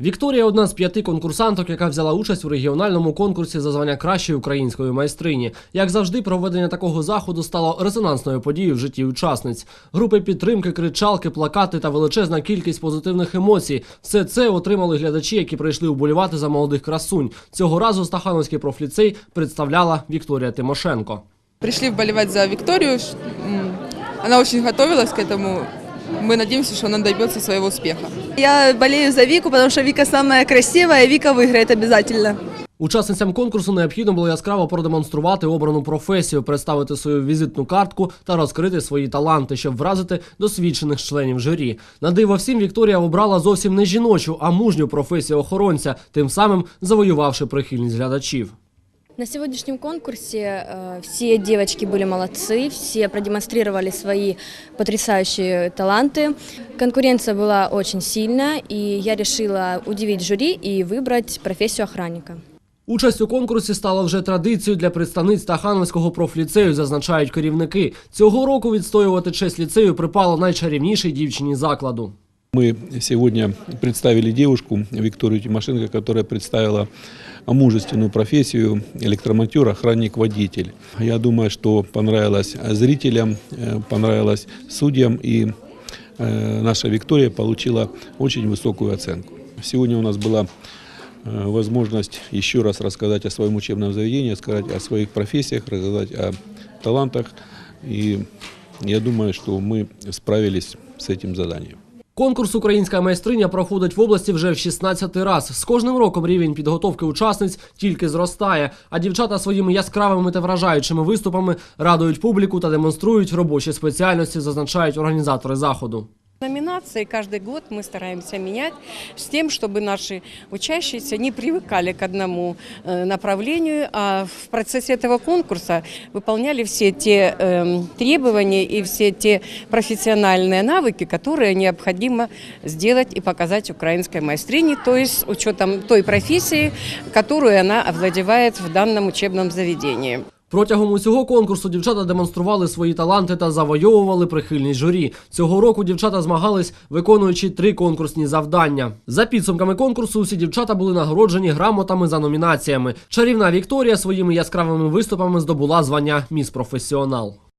Вікторія одна з п'яти конкурсанток, яка взяла участь у регіональному конкурсі за звання кращої української майстрині. Як завжди, проведення такого заходу стало резонансною подією в житті учасниць. Групи підтримки, кричалки, плакати та величезна кількість позитивних емоцій. Все це отримали глядачі, які прийшли уболівати за молодих красунь. Цього разу Стахановський профліцей представляла Вікторія Тимошенко. Пришли вболевать за Викторию. Ш- м, Она очень готовилась к этому. Мы надеемся, что она добьется своего успеха. Я болею за Вику, потому что Вика самая красивая, и Вика выиграет обязательно. Учасницям конкурсу необхідно було яскраво продемонструвати обрану професію, представити свою візитну картку та розкрити свої таланти, щоб вразити досвідчених членів журі. На диво всім Вікторія обрала зовсім не жіночу, а мужню професію охоронця, тим самим завоювавши прихильність глядачів. На сегодняшнем конкурсе э, все девочки были молодцы, все продемонстрировали свои потрясающие таланты. Конкуренция была очень сильная, и я решила удивить жюри и выбрать профессию охранника. Участь у конкурсі стала вже традицією для представниць Тахановського профліцею, зазначають керівники. Цього року відстоювати честь ліцею припало найчарівнішій дівчині закладу. Мы сегодня представили девушку Викторию Тимошенко, которая представила мужественную профессию электромонтер, охранник, водитель. Я думаю, что понравилось зрителям, э, понравилось судьям, и э, наша Виктория получила очень высокую оценку. Сегодня у нас была э, возможность еще раз рассказать о своем учебном заведении, сказать о своих профессиях, рассказать о талантах. И я думаю, что мы справились с этим заданием. Конкурс Українська майстриня проходить в області вже в 16-й раз. З кожним роком рівень підготовки учасниць тільки зростає. А дівчата своїми яскравими та вражаючими виступами радують публіку та демонструють робочі спеціальності, зазначають організатори заходу. Номинации каждый год мы стараемся менять с тем, чтобы наши учащиеся не привыкали к одному э, направлению, а в процессе этого конкурса выполняли все те эм, требования и все те профессиональные навыки, которые необходимо сделать и показать украинской майстрине, то есть с учетом той профессии, которую она овладевает в данном учебном заведении. Протягом усього конкурсу дівчата демонстрували свої таланти та завойовували прихильність журі. Цього року дівчата змагались, виконуючи три конкурсні завдання. За підсумками конкурсу усі дівчата були нагороджені грамотами за номінаціями. Чарівна Вікторія своїми яскравими виступами здобула звання Міс Професіонал.